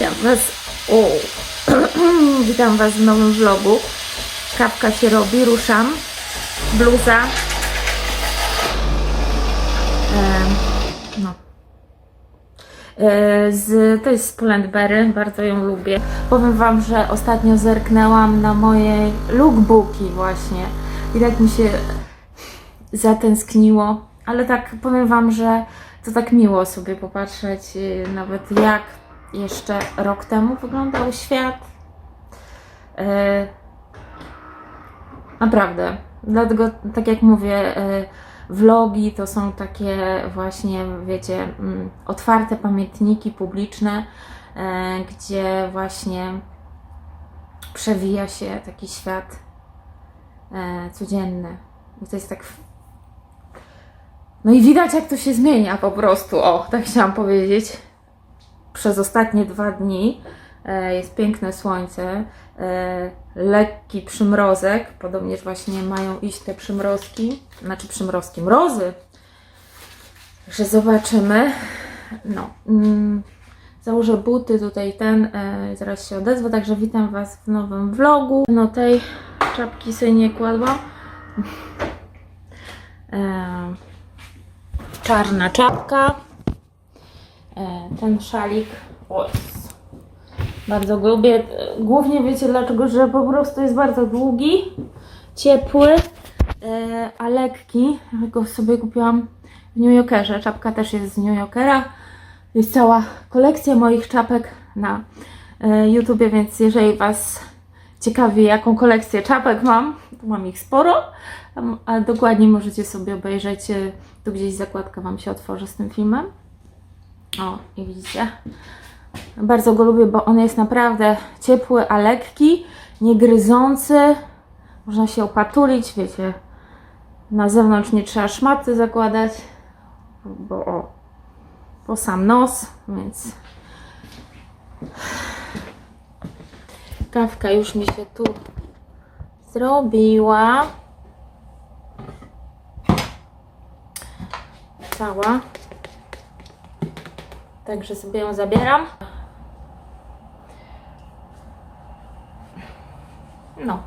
Witam Was. O. Witam Was w nowym vlogu. Kawka się robi, ruszam. Bluza. Em, no. E, Z, to jest z Pull&Beary, bardzo ją lubię. Powiem Wam, że ostatnio zerknęłam na moje lookbooki właśnie i tak mi się zatęskniło, ale tak powiem Wam, że to tak miło sobie popatrzeć y, nawet jak jeszcze rok temu wyglądał świat. E, Naprawdę. Dlatego, tak jak mówię, e, vlogi to są takie właśnie, wiecie, mm, otwarte pamiętniki publiczne, e, gdzie właśnie przewija się taki świat codzienny. I to jest tak no i widać, jak to się zmienia po prostu. O, tak chciałam powiedzieć. Przez ostatnie dwa dni e, jest piękne słońce, e, lekki przymrozek. Podobnież właśnie mają iść te przymrozki, znaczy przymrozki, mrozy. Także zobaczymy. No. Mm, założę buty, tutaj ten, e, zaraz się odezwę. Także witam Was w nowym vlogu. No tej czapki sobie nie kładłam. Czarna czapka. E, Ten szalik. O. Bardzo lubię. E, Głównie wiecie dlaczego, że po prostu jest bardzo długi, ciepły, e, a lekki. Ja go sobie kupiłam w New Yorkerze. Czapka też jest z New Yorkera. Jest cała kolekcja moich czapek na YouTubie, więc jeżeli Was ciekawi, jaką kolekcję czapek mam, to mam ich sporo, a, dokładnie możecie sobie obejrzeć, tu gdzieś zakładka Wam się otworzy z tym filmem. O, i widzicie. Bardzo go lubię, bo on jest naprawdę ciepły, a lekki, niegryzący. Można się opatulić, wiecie. Na zewnątrz nie trzeba szmaty zakładać, bo o, po sam nos, więc kawka już mi się tu zrobiła. Cała. Także sobie ją zabieram. No.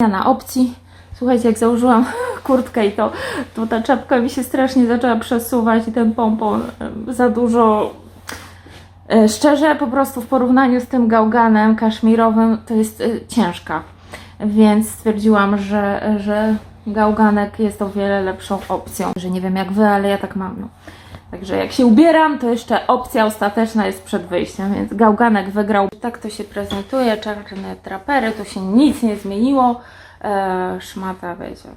Na opcji. Słuchajcie, jak założyłam kurtkę i to, to ta czapka mi się strasznie zaczęła przesuwać i ten pompon za dużo E, Szczerze, po prostu w porównaniu z tym gałganem kaszmirowym to jest e, ciężka. Więc stwierdziłam, że, że gałganek jest o wiele lepszą opcją. Że nie wiem jak wy, ale ja tak mam. No. Także jak się ubieram, to jeszcze opcja ostateczna jest przed wyjściem, więc gałganek wygrał. Tak to się prezentuje, czarne trapery, tu się nic nie zmieniło. E, szmata, wiecie,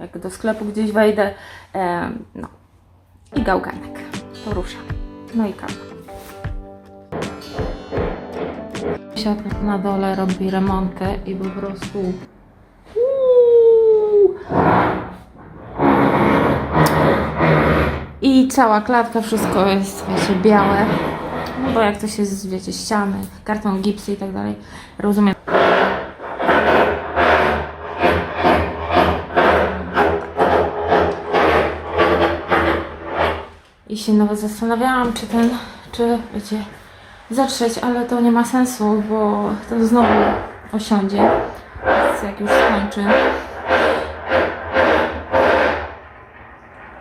jak do sklepu gdzieś wejdę. E, no. I gałganek. Porusza. No i kawa. Sąsiad na dole robi remonty i po prostu. Uuu. I cała klatka, wszystko jest, wiecie, białe. No bo jak to się, wiecie, ściany, karton gipsy i tak dalej. Rozumiem. I się nawet zastanawiałam, czy ten, czy, wiecie, zatrzeć, ale to nie ma sensu, bo to znowu osiądzie, Więc jak już skończy.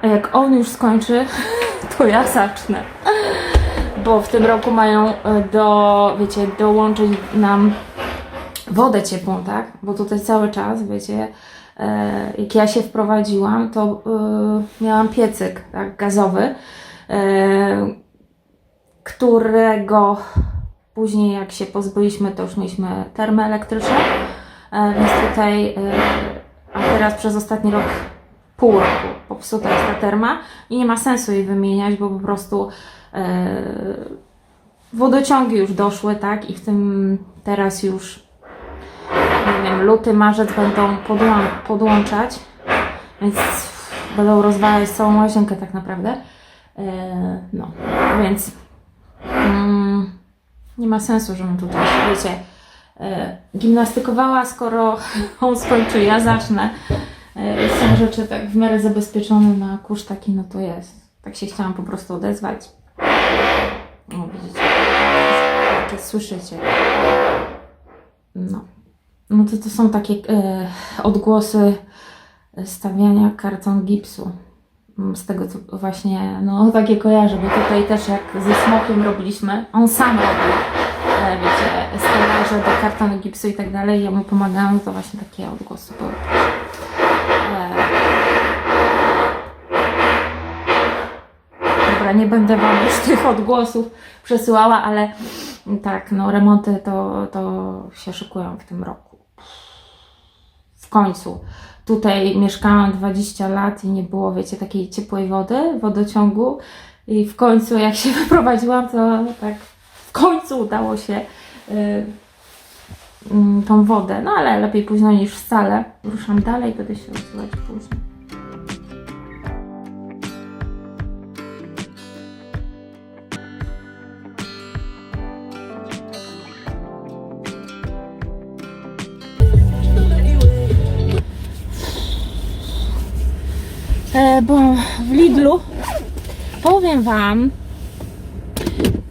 A jak on już skończy, to ja zacznę. Bo w tym roku mają e, do, wiecie, dołączyć nam wodę ciepłą, tak? Bo tutaj cały czas, wiecie, e, jak ja się wprowadziłam, to e, miałam piecyk, tak, gazowy, którego później jak się pozbyliśmy, to już mieliśmy termy elektryczne, e, więc tutaj, a teraz przez ostatni rok, pół roku popsuta jest ta terma i nie ma sensu jej wymieniać, bo po prostu e, wodociągi już doszły, tak, i w tym teraz już nie wiem, luty, marzec będą podłą- podłączać, więc będą rozwalać całą łazienkę tak naprawdę. E, no, więc mm, nie ma sensu, żebym tutaj, wiecie, e, gimnastykowała, skoro on skończy, ja zacznę. E, są rzeczy tak w miarę zabezpieczone na kurz taki, no to jest. Tak się chciałam po prostu odezwać. O, widzicie. czy słyszycie. No. No to to są takie e, odgłosy stawiania karton gipsu. Z tego co właśnie, no takie kojarzę, bo tutaj też jak ze smokiem robiliśmy, on sam robił, e, wiecie, stelaże do kartonu gipsu i tak dalej, ja mu pomagałam, to właśnie takie odgłosy były. E, Nie będę Wam już tych odgłosów przesyłała, ale tak, no remonty to, to się szykują w tym roku. W końcu. Tutaj mieszkałam 20 lat i nie było, wiecie, takiej ciepłej wody, wodociągu. I w końcu, jak się wyprowadziłam, to tak w końcu udało się y, mm, tą wodę. No ale lepiej późno niż wcale. Ruszam dalej, będę się odsyłać później. Bo w Lidlu powiem Wam,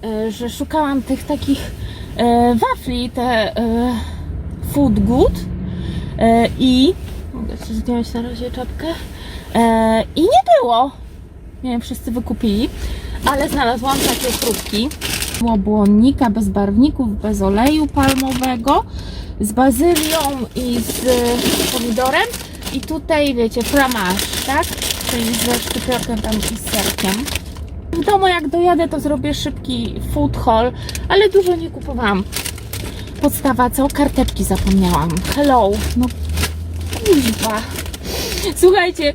e, że szukałam tych takich e, wafli, te e, food good i mogę sobie zdjąć na razie czapkę i nie było. Nie wiem, wszyscy wykupili, ale znalazłam takie próbki łobłonnika bez barwników, bez oleju palmowego, z bazylią i z pomidorem. I tutaj wiecie, fromage, tak? Czyli ze szczypiorkiem tam i z serkiem. W domu jak dojadę, to zrobię szybki food haul, ale dużo nie kupowałam. Podstawa co? Karteczki zapomniałam. Hello. No kuźwa. Słuchajcie,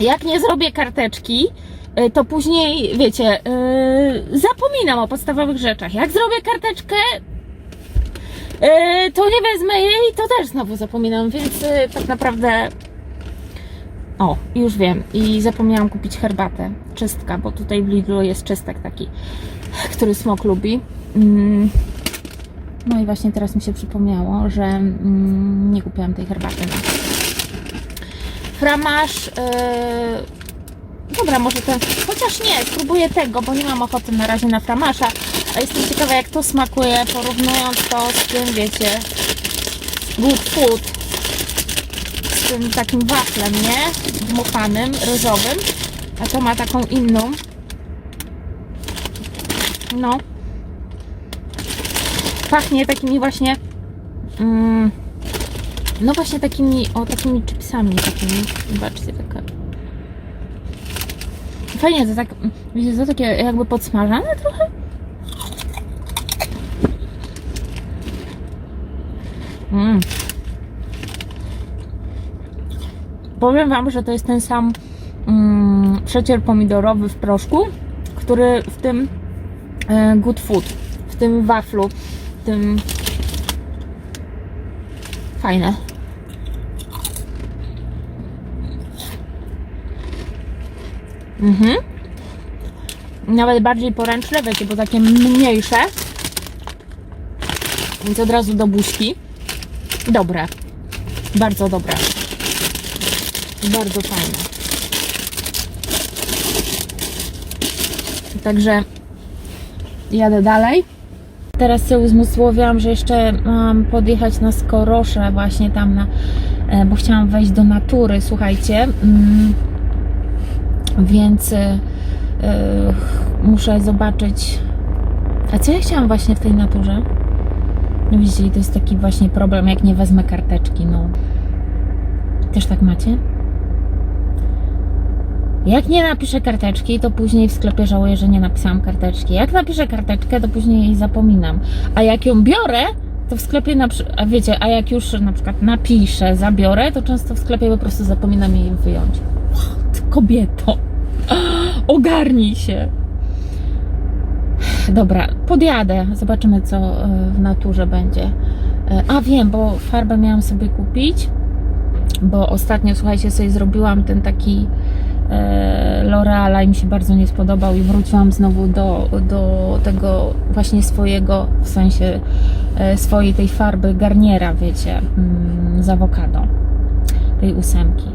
jak nie zrobię karteczki, y, to później, wiecie, yy, zapominam o podstawowych rzeczach. Jak zrobię karteczkę, yy, to nie wezmę jej, to też znowu zapominam, więc yy, tak naprawdę. O, już wiem. I zapomniałam kupić herbatę. Czystka, bo tutaj w Lidlu jest czystek taki, który smok lubi. Mm. No i właśnie teraz mi się przypomniało, że mm, nie kupiłam tej herbaty. No. Framaż. Yy... Dobra, może ten. Chociaż nie, spróbuję tego, bo nie mam ochoty na razie na framasza. A jestem ciekawa, jak to smakuje, porównując to z tym, wiecie, good food. Tym takim waflem, nie? Dmuchanym, ryżowym. A to ma taką inną. No. Pachnie takimi właśnie. Mm, no właśnie takimi, o takimi chipsami takimi. Zobaczcie, taka. Fajnie, to tak, wiecie, to takie jakby podsmażane trochę. Mm. Powiem Wam, że to jest ten sam mm, przecier pomidorowy w proszku, który w tym e, good food, w tym waflu, w tym fajne. Mhm. Nawet bardziej poręczne, wiecie, bo takie mniejsze. Więc od razu do buźki. Dobre. Bardzo dobre. Bardzo fajne. Także jadę dalej. Teraz się uzmysłowiłam, że jeszcze mam podjechać na Skorosze właśnie tam na, e, bo chciałam wejść do natury, słuchajcie. Mm, więc y, y, muszę zobaczyć. A co ja chciałam właśnie w tej naturze? No widzicie, to jest taki właśnie problem, jak nie wezmę karteczki, no. Też tak macie? Jak nie napiszę karteczki, to później w sklepie żałuję, że nie napisałam karteczki. Jak napiszę karteczkę, to później jej zapominam. A jak ją biorę, to w sklepie, na, a wiecie, a jak już na przykład napiszę, zabiorę, to często w sklepie po prostu zapominam jej wyjąć. Ty kobieto, ogarnij się. Dobra, podjadę, zobaczymy co e, w naturze będzie. E, A wiem, bo farbę miałam sobie kupić, bo ostatnio, słuchajcie, sobie zrobiłam ten taki L'Oreala i mi się bardzo nie spodobał i wróciłam znowu do, do tego właśnie swojego, w sensie e, swojej tej farby Garniera, wiecie, mm, z awokado, tej ósemki.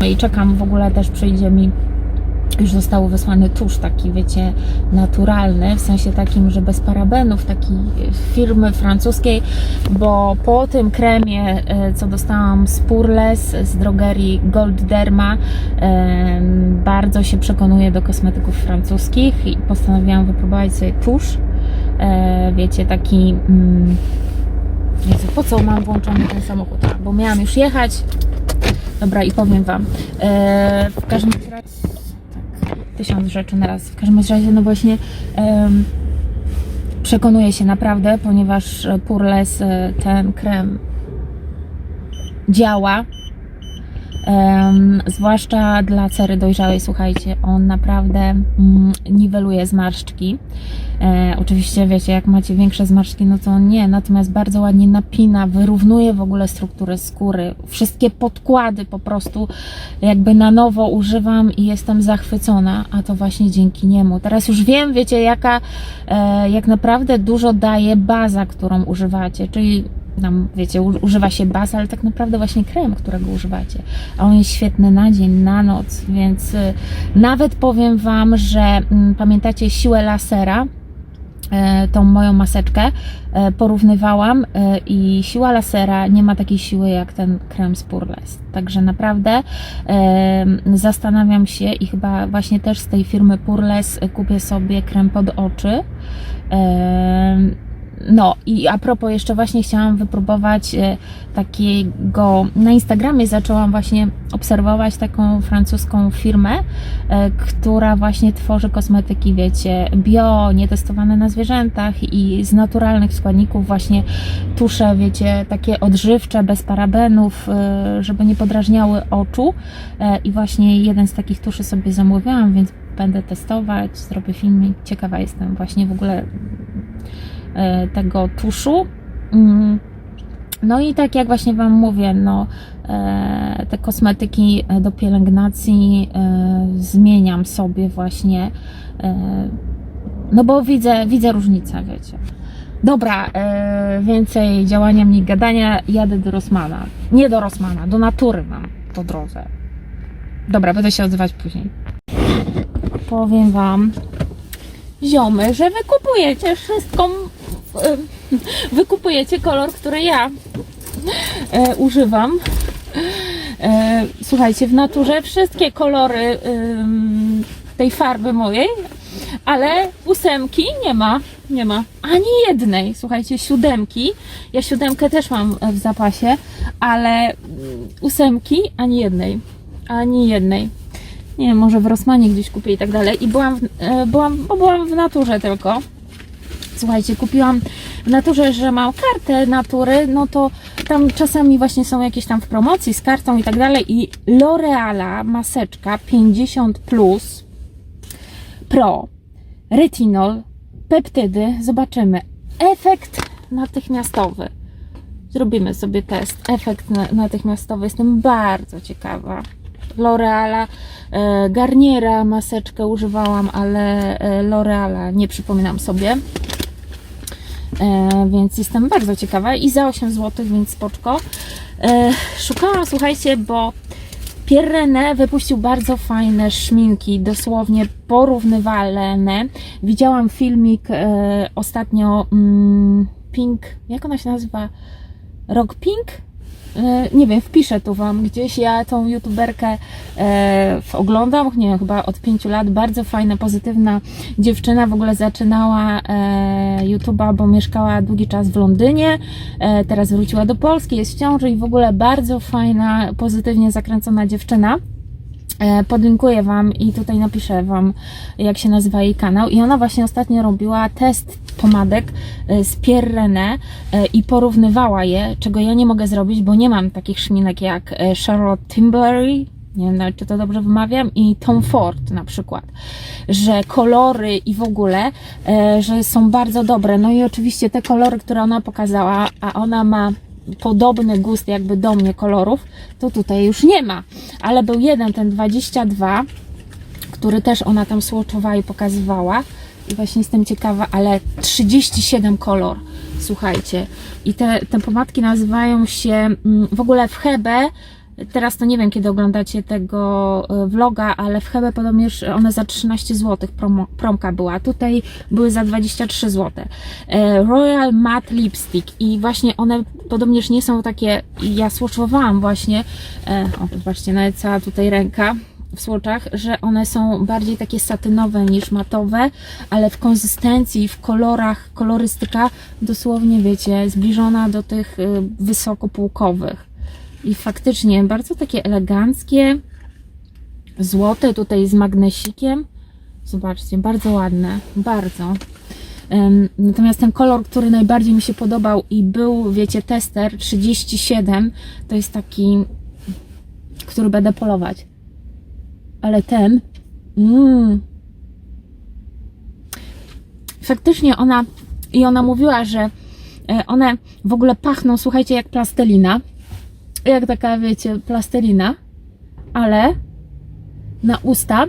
No i czekam, w ogóle też przyjdzie mi już został wysłany tusz taki, wiecie, naturalny, w sensie takim, że bez parabenów, taki firmy francuskiej, bo po tym kremie, e, co dostałam z Purles, z drogerii Gold Derma, e, bardzo się przekonuję do kosmetyków francuskich i postanowiłam wypróbować sobie tusz, e, wiecie, taki... Mm, Jezu, po co mam włączony ten samochód? Bo miałam już jechać. Dobra, i powiem Wam. W każdym razie, tysiąc rzeczy na raz. W każdym razie, no właśnie, em, przekonuję się naprawdę, ponieważ Purles e, ten krem działa. Em, zwłaszcza dla cery dojrzałej, słuchajcie, on naprawdę mm, niweluje zmarszczki. E, oczywiście wiecie, jak macie większe zmarszczki, no to nie, natomiast bardzo ładnie napina, wyrównuje w ogóle strukturę skóry. Wszystkie podkłady po prostu jakby na nowo używam i jestem zachwycona, a to właśnie dzięki niemu. Teraz już wiem, wiecie, jaka, e, jak naprawdę dużo daje baza, którą używacie, czyli tam, wiecie, używa się baz, ale tak naprawdę właśnie krem, którego używacie. A on jest świetny na dzień, na noc, więc y, nawet powiem Wam, że mm, pamiętacie siłę lasera, e, tą moją maseczkę e, porównywałam e, i siła lasera nie ma takiej siły jak ten krem z Purles. Także naprawdę zastanawiam się i chyba właśnie też z tej firmy Purles kupię sobie krem pod oczy. No i a propos jeszcze właśnie chciałam wypróbować e, takiego, na Instagramie zaczęłam właśnie obserwować taką francuską firmę, e, która właśnie tworzy kosmetyki, wiecie, bio, nietestowane na zwierzętach i z naturalnych składników właśnie tusze, wiecie, takie odżywcze, bez parabenów, e, żeby nie podrażniały oczu. I właśnie jeden z takich tuszy sobie zamówiłam, więc będę testować, zrobię filmik, ciekawa jestem właśnie w ogóle tego tuszu. Mm. No i tak jak właśnie Wam mówię, no, e, te kosmetyki e, do pielęgnacji e, zmieniam sobie właśnie, e, no bo widzę, widzę różnicę, wiecie. Dobra, e, więcej działania, mniej gadania, jadę do Rosmana. Nie do Rosmana, do natury mam po drodze. Dobra, będę się odzywać później. Powiem Wam, ziomy, że wy kupujecie wszystko, e, wy kupujecie kolor, który ja e, używam. E, słuchajcie, w naturze wszystkie kolory tej farby mojej, ale ósemki nie ma, nie ma ani jednej. Słuchajcie, siódemki, ja siódemkę też mam w zapasie, ale ósemki ani jednej, ani jednej nie wiem, może w Rosmanie gdzieś kupię i tak dalej. I byłam, e, byłam, bo byłam w naturze tylko. Słuchajcie, kupiłam w naturze, że mam kartę natury, no to tam czasami właśnie są jakieś tam w promocji z kartą i tak dalej. I L'Oreala maseczka 50 plus Pro, retinol, peptydy, zobaczymy. Efekt natychmiastowy. Zrobimy sobie test. Efekt na, natychmiastowy. Jestem bardzo ciekawa. L'Oreala, e, Garniera maseczkę używałam, ale e, L'Oreala nie przypominam sobie. E, więc jestem bardzo ciekawa i za 8 zł, więc spoczko. E, szukałam, słuchajcie, bo Pierre René wypuścił bardzo fajne szminki, dosłownie porównywalne. Widziałam filmik e, ostatnio mm, Pink, jak ona się nazywa? Rock Pink? E, nie wiem, wpiszę tu Wam gdzieś. Ja tą youtuberkę e, oglądam, nie wiem, chyba od pięciu lat. Bardzo fajna, pozytywna dziewczyna. W ogóle zaczynała e, YouTube'a, bo mieszkała długi czas w Londynie. Teraz wróciła do Polski, jest w ciąży i w ogóle bardzo fajna, pozytywnie zakręcona dziewczyna. E, Podlinkuję Wam i tutaj napiszę Wam, jak się nazywa jej kanał. I ona właśnie ostatnio robiła test pomadek e, z Pierre René i porównywała je, czego ja nie mogę zrobić, bo nie mam takich szminek jak e, Charlotte Tilbury, nie wiem czy to dobrze wymawiam, i Tom Ford na przykład, że kolory i w ogóle, że są bardzo dobre. No i oczywiście te kolory, które ona pokazała, a ona ma podobny gust jakby do mnie kolorów, to tutaj już nie ma. Ale był jeden, ten 22, który też ona tam słoczowała i pokazywała. I właśnie jestem ciekawa, ale 37 kolor, słuchajcie. I te, te pomadki nazywają się mm, w ogóle w Hebe Teraz to nie wiem, kiedy oglądacie tego e, vloga, ale w Hebe podobnież one za 13 zł promo, promka była. Tutaj były za 23 zł. E, Royal Matte Lipstick i właśnie one podobnież nie są takie, ja swatchowałam właśnie, e, o zobaczcie, nawet cała tutaj ręka w słoczach, że one są bardziej takie satynowe niż matowe, ale w konsystencji, w kolorach, kolorystyka dosłownie, wiecie, zbliżona do tych wysokopółkowych. I faktycznie bardzo takie eleganckie, złote tutaj z magnesikiem. Zobaczcie, bardzo ładne, bardzo. Natomiast ten kolor, który najbardziej mi się podobał i był, wiecie, tester 37, to jest taki, który będę polować. Ale ten, mm, faktycznie ona, i ona mówiła, że e, one w ogóle pachną, słuchajcie, jak plastelina. Jak taka, wiecie, plastelina, ale na usta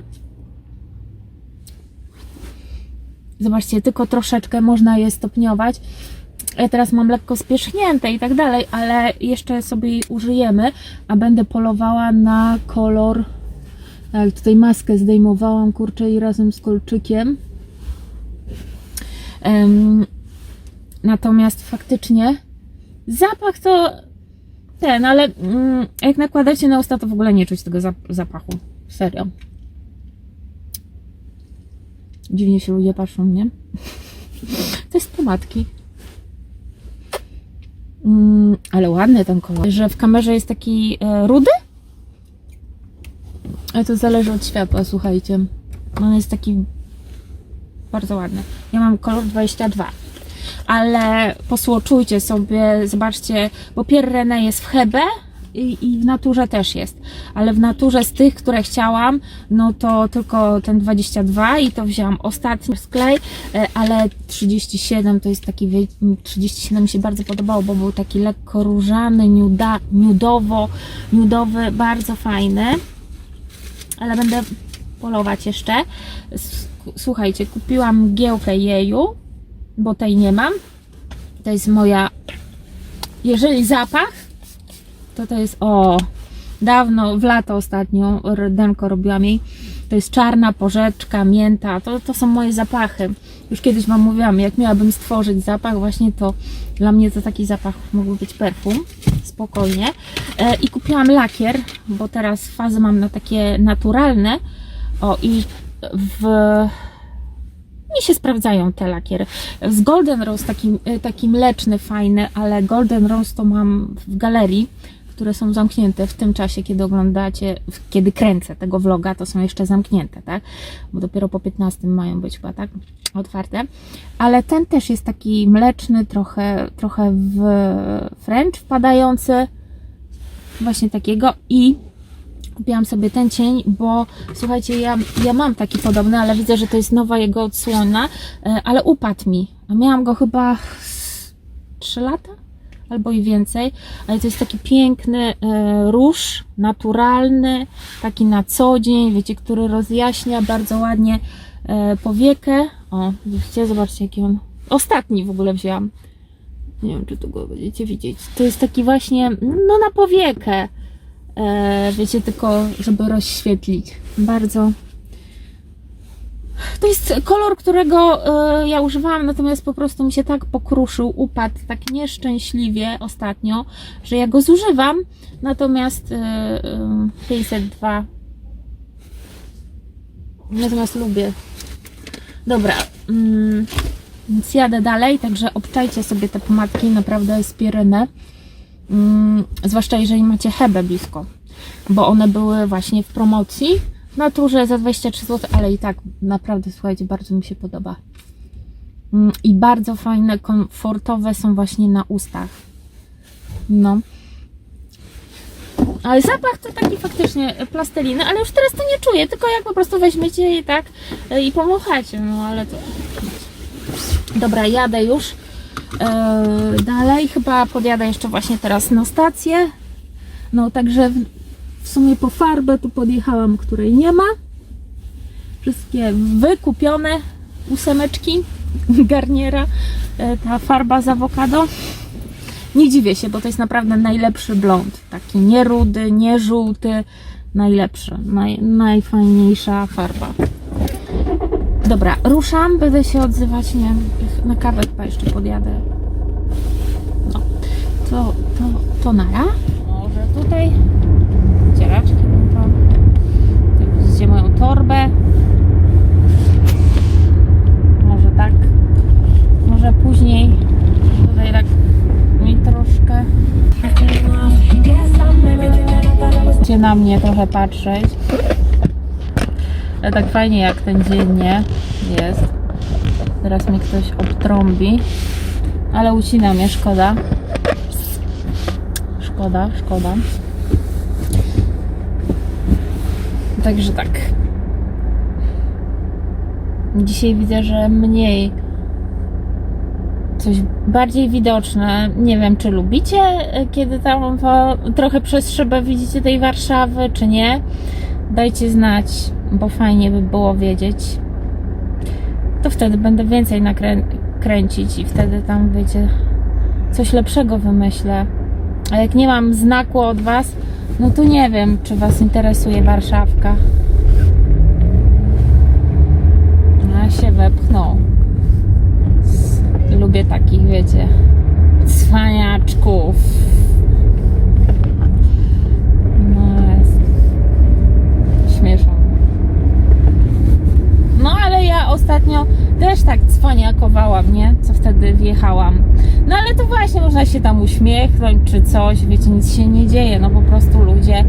Zobaczcie, tylko troszeczkę można je stopniować. Ja teraz mam lekko spierzchnięte i tak dalej, ale jeszcze sobie jej użyjemy, a będę polowała na kolor. Tak, tutaj maskę zdejmowałam, kurczę, i razem z kolczykiem. Em, natomiast faktycznie zapach to ten, ale mm, jak nakładacie na usta, to w ogóle nie czuć tego zap- zapachu. Serio. Dziwnie się ludzie patrzą, nie? To jest pomadki. Mm, ale ładny ten kolor. Że w kamerze jest taki e, rudy? Ale to zależy od światła, słuchajcie. On jest taki bardzo ładny. Ja mam kolor 22. Ale posłoczujcie sobie, zobaczcie, bo Pierre René jest w Hebe i, i w naturze też jest. Ale w naturze z tych, które chciałam, no to tylko ten 22 i to wzięłam ostatni sklej, e, ale 37 to jest taki, wie- 37 mi się bardzo podobało, bo był taki lekko różany, nuda, nudowo, nudowy, bardzo fajny ale będę polować jeszcze. Słuchajcie, kupiłam mgiełkę jeju, bo tej nie mam. To jest moja. Jeżeli zapach, to to jest o. Dawno, w lato ostatnio, Denko robiłam jej. To jest czarna porzeczka, mięta. To, to są moje zapachy. Już kiedyś Wam mówiłam, jak miałabym stworzyć zapach, właśnie to dla mnie to taki zapach mógłby być perfum. Spokojnie. E, I kupiłam lakier, bo teraz fazy mam na takie naturalne. O, i w mi się sprawdzają te lakiery. Z Golden Rose taki, y, taki mleczny, fajny, ale Golden Rose to mam w galerii, które są zamknięte w tym czasie, kiedy oglądacie, kiedy kręcę tego vloga, to są jeszcze zamknięte, tak? Bo dopiero po 15 mają być chyba, tak? Otwarte. Ale ten też jest taki mleczny, trochę, trochę w French wpadający. Właśnie takiego i kupiłam sobie ten cień, bo słuchajcie, ja, ja mam taki podobny, ale widzę, że to jest nowa jego odsłona, e, ale upadł mi. Miałam go chyba z 3 lata albo i więcej, ale to jest taki piękny e, róż, naturalny, taki na co dzień, wiecie, który rozjaśnia bardzo ładnie e, powiekę. O, widzicie, zobaczcie jaki on. Ostatni w ogóle wzięłam. Nie wiem, czy tu go będziecie widzieć. To jest taki właśnie, no na powiekę. E, wiecie, tylko żeby rozświetlić. Bardzo. To jest kolor, którego e, ja używałam, natomiast po prostu mi się tak pokruszył, upadł tak nieszczęśliwie ostatnio, że ja go zużywam. Natomiast e, e, 502 natomiast lubię. Dobra. Mm, więc jadę dalej, także obczajcie sobie te pomadki, naprawdę. Mm, zwłaszcza jeżeli macie Hebę blisko, bo one były właśnie w promocji w naturze za 23 zł, ale i tak naprawdę, słuchajcie, bardzo mi się podoba. Mm, I bardzo fajne, komfortowe są właśnie na ustach. No. Ale zapach to taki faktycznie plasteliny, ale już teraz to nie czuję, tylko jak po prostu weźmiecie je tak e, i pomochacie, no ale to... Dobra, jadę już. Eee, dalej chyba podjadę jeszcze właśnie teraz na stację. No także w, w sumie po farbę tu podjechałam, której nie ma. Wszystkie wykupione ósemeczki Garniera. E, ta farba z awokado. Nie dziwię się, bo to jest naprawdę najlepszy blond. Taki nie rudy, nie żółty. Najlepszy, naj, najfajniejsza farba. Dobra, ruszam, będę się odzywać, nie na kawę chyba jeszcze podjadę. No, to, to, to nara. Może tutaj cieraczki. Tutaj widzicie moją torbę. Może tak. Może później. Tutaj tak mi troszkę. Chcecie na mnie trochę patrzeć. Ale tak fajnie jak ten dzień nie jest. Teraz mnie ktoś obtrąbi. Ale ucina mnie, szkoda. Szkoda, szkoda. Także tak. Dzisiaj widzę, że mniej coś bardziej widoczne. Nie wiem, czy lubicie, e, kiedy tam trochę przez szybę widzicie tej Warszawy, czy nie. Dajcie znać, bo fajnie by było wiedzieć. To wtedy będę więcej nakrę- kręcić i wtedy tam wiecie, coś lepszego wymyślę. A jak nie mam znaku od Was, no to nie wiem, czy Was interesuje Warszawka. A się wepchnął. Lubię takich, wiecie, cwaniaczków. No jest. Śmieszą. No ale ja ostatnio też tak cwaniakowałam, nie? Co wtedy wjechałam. No ale to właśnie można się tam uśmiechnąć czy coś, wiecie, nic się nie dzieje, no po prostu ludzie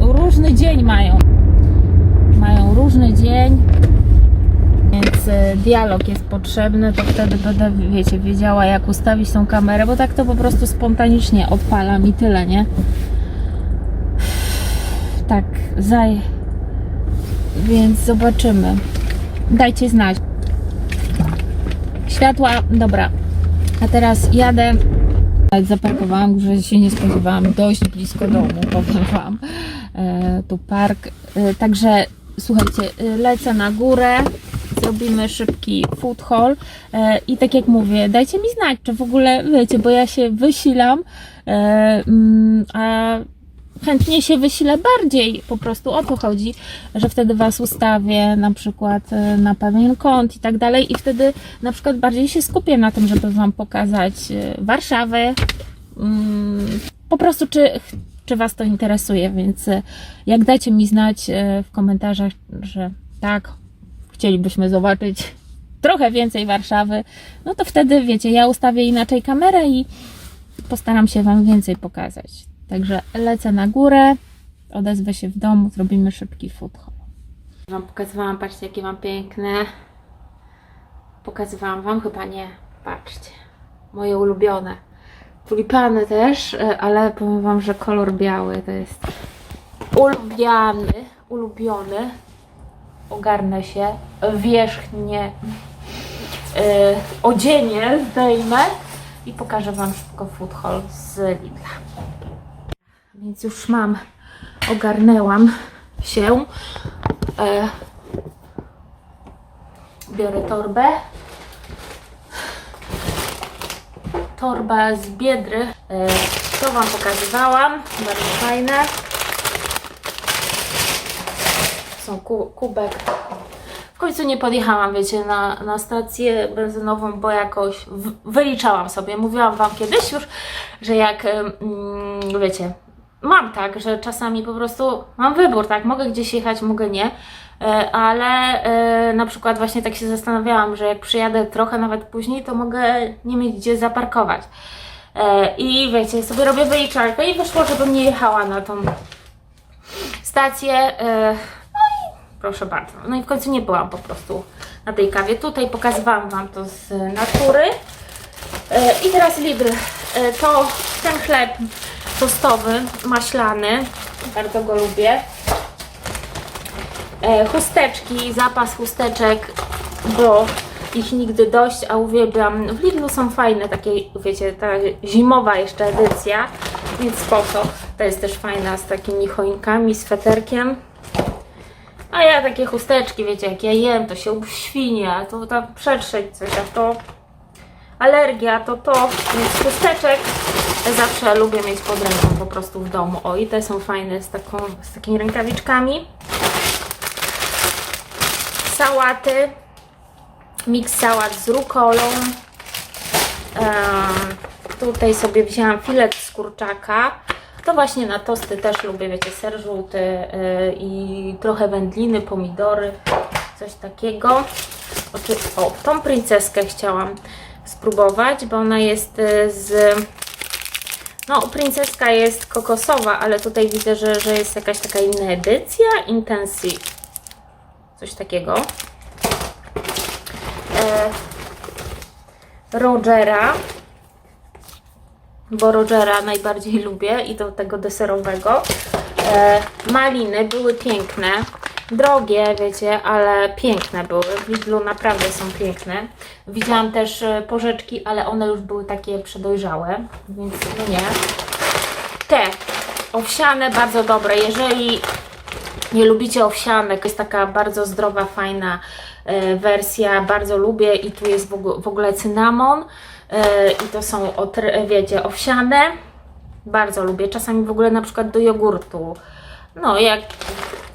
różny dzień mają. Mają różny dzień, więc e, dialog jest potrzebny, to wtedy będę, wiecie, wiedziała jak ustawić tą kamerę, bo tak to po prostu spontanicznie odpalam i tyle, nie? Tak, zaj... Więc zobaczymy. Dajcie znać. Światła, dobra. A teraz jadę. Zaparkowałam, że się nie spodziewałam. Dość blisko domu, powiem Wam. E, tu park. E, także słuchajcie, e, lecę na górę. Zrobimy szybki food haul. E, I tak jak mówię, dajcie mi znać, czy w ogóle wiecie, bo ja się wysilam. E, mm, a chętnie się wysilę bardziej, po prostu o to chodzi, że wtedy Was ustawię na przykład e, na pewien kąt i tak dalej i wtedy na przykład bardziej się skupię na tym, żeby Wam pokazać e, Warszawę, mm, po prostu czy, czy Was to interesuje, więc e, jak dacie mi znać w komentarzach, że tak, chcielibyśmy zobaczyć trochę więcej Warszawy, no to wtedy wiecie, ja ustawię inaczej kamerę i postaram się Wam więcej pokazać. Także lecę na górę, odezwę się w domu, zrobimy szybki food. Wam pokazywałam, patrzcie jakie mam piękne. Pokazywałam Wam, chyba nie. Patrzcie, moje ulubione. Tulipany też, e, ale powiem Wam, że kolor biały to jest ulubiany, ulubiony. Ogarnę się, wierzchnie e, odzienie zdejmę i pokażę Wam szybko food z Lidla. Więc już mam, ogarnęłam się. E, biorę torbę. Torba z Biedry. E, to Wam pokazywałam. Bardzo fajne. Są ku, kubek. W końcu nie podjechałam, wiecie, na, na stację benzynową, bo jakoś w, wyliczałam sobie. Mówiłam Wam kiedyś już, że jak, mm, wiecie, mam tak, że czasami po prostu mam wybór, tak, mogę gdzieś jechać, mogę nie, E, ale e, na przykład właśnie tak się zastanawiałam, że jak przyjadę trochę nawet później, to mogę nie mieć gdzie zaparkować. E, I wiecie, sobie robię wyliczalkę i wyszło, żebym nie jechała na tą stację. No i proszę bardzo. No i w końcu nie byłam po prostu na tej kawie. Tutaj pokazywałam Wam to z natury. I teraz Lidl. To ten chleb tostowy, maślany. Bardzo go lubię. E, Chusteczki, zapas chusteczek, bo ich nigdy dość, a uwielbiam. W Lidlu są fajne takie, wiecie, ta zimowa jeszcze edycja, więc spoko. To jest też fajna z takimi choinkami, sweterkiem. A ja takie chusteczki, wiecie, jak ja jem, to się uświnie, a to tam przetrzeć coś, a to alergia, to to, więc chusteczek zawsze lubię mieć pod ręką po prostu w domu. O, i te są fajne z, taką, z takimi rękawiczkami. Sałaty, miks sałat z rukolą. Tutaj sobie wzięłam filet z kurczaka. To właśnie na tosty też lubię, wiecie, ser żółty yy, i trochę wędliny, pomidory, coś takiego. O, tą princeskę chciałam spróbować, bo ona jest y, z... No, princeska jest kokosowa, ale tutaj widzę, że, że jest jakaś taka inna edycja, Intensive. Coś takiego. E, Rogera, bo Rogera najbardziej lubię i do tego deserowego. E, maliny były piękne, drogie, wiecie, ale piękne były. W Lidlu naprawdę są piękne. Widziałam też e, porzeczki, ale one już były takie przedojrzałe, więc no nie. Te owsiane bardzo dobre. Jeżeli nie lubicie owsianek, jest taka bardzo zdrowa, fajna e, wersja, bardzo lubię i tu jest w ogóle, cynamon e, i to są, wiecie, owsiane, bardzo lubię, czasami w ogóle na przykład do jogurtu, no jak,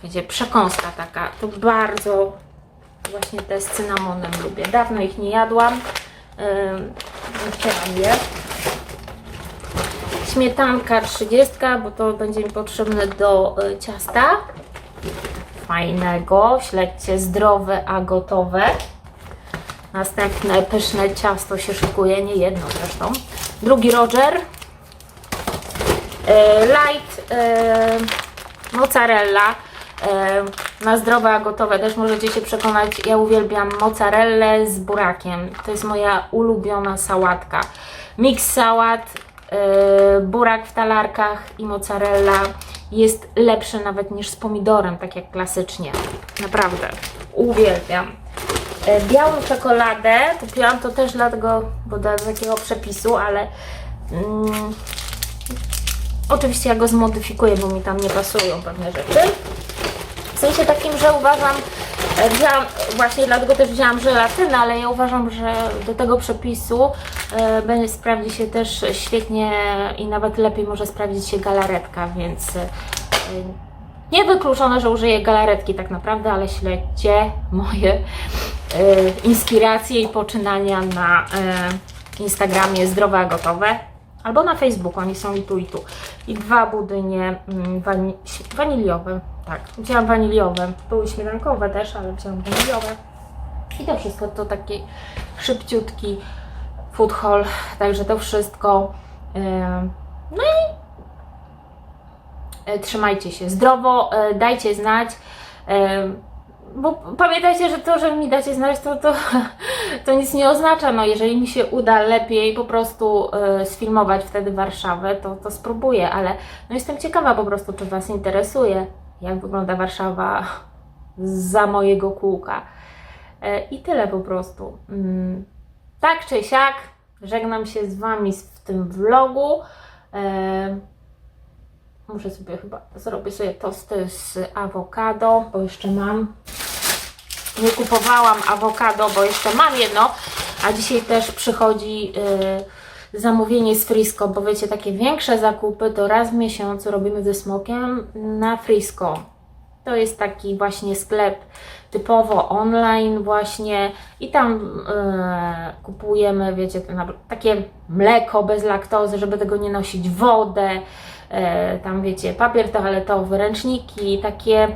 wiecie, przekąska taka, to bardzo właśnie te z cynamonem lubię, dawno ich nie jadłam, chciałam je. Śmietanka 30, bo to będzie mi potrzebne do y, ciasta fajnego, śledźcie zdrowe, a gotowe. Następne pyszne ciasto się szykuje, nie jedno zresztą. Drugi Roger. E, light e, mozzarella. E, na zdrowe, a gotowe też możecie się przekonać. Ja uwielbiam mozzarellę z burakiem. To jest moja ulubiona sałatka. Mix sałat, e, burak w talarkach i mozzarella jest lepszy nawet niż z pomidorem, tak jak klasycznie. Naprawdę. Uwielbiam. E, Białą czekoladę kupiłam to też dlatego, bo do takiego przepisu, ale mm, oczywiście ja go zmodyfikuję, bo mi tam nie pasują pewne rzeczy. Sensie takim, że uważam, e, właśnie dlatego też wzięłam żelatynę, ale ja uważam, że do tego przepisu będzie sprawdzi się też świetnie i nawet lepiej może sprawdzić się galaretka, więc e, niewykluczone, że użyję galaretki tak naprawdę, ale śledźcie moje inspiracje i poczynania na Instagramie Zdrowe Gotowe albo na Facebooku, oni są i tu i tu. I dwa budynie mm, wani waniliowe, tak, wzięłam waniliowe, były śmietankowe też, ale wzięłam waniliowe. I to wszystko to taki szybciutki food haul, także to wszystko. Em, No i e, trzymajcie się zdrowo, e, dajcie znać. Bo pamiętajcie, że to, że mi dacie znać, to, to, to nic nie oznacza. No, jeżeli mi się uda lepiej po prostu e, sfilmować wtedy Warszawę, to, to spróbuję, ale no, jestem ciekawa po prostu, czy Was interesuje, jak wygląda Warszawa za mojego kółka. E, I tyle po prostu. Mm, Tak czy siak, żegnam się z Wami w tym vlogu. E, Muszę sobie chyba, zrobię sobie tosty z awokado, bo jeszcze mam. Nie kupowałam awokado, bo jeszcze mam jedno, a dzisiaj też przychodzi y, zamówienie z Frisco, bo wiecie, takie większe zakupy to raz w miesiącu robimy ze smokiem na Frisco. To jest taki właśnie sklep typowo online właśnie i tam e, kupujemy, wiecie, takie mleko bez laktozy, żeby tego nie nosić, wodę, tam wiecie, papier toaletowy, ręczniki, takie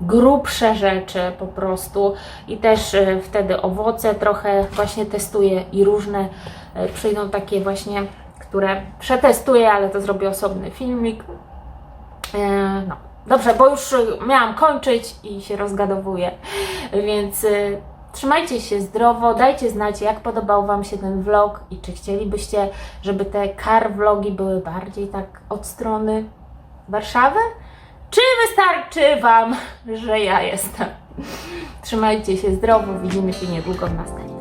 grubsze rzeczy po prostu. I też e, wtedy owoce trochę właśnie testuję i różne e, przyjdą takie właśnie, które przetestuję, ale to zrobię osobny filmik. E, No, dobrze, bo już miałam kończyć i się rozgadowuję, więc trzymajcie się zdrowo, dajcie znać, jak podobał Wam się ten vlog i czy chcielibyście, żeby te car vlogi były bardziej tak od strony Warszawy? Czy wystarczy Wam, że ja jestem? Trzymajcie się zdrowo, widzimy się niedługo w następnym.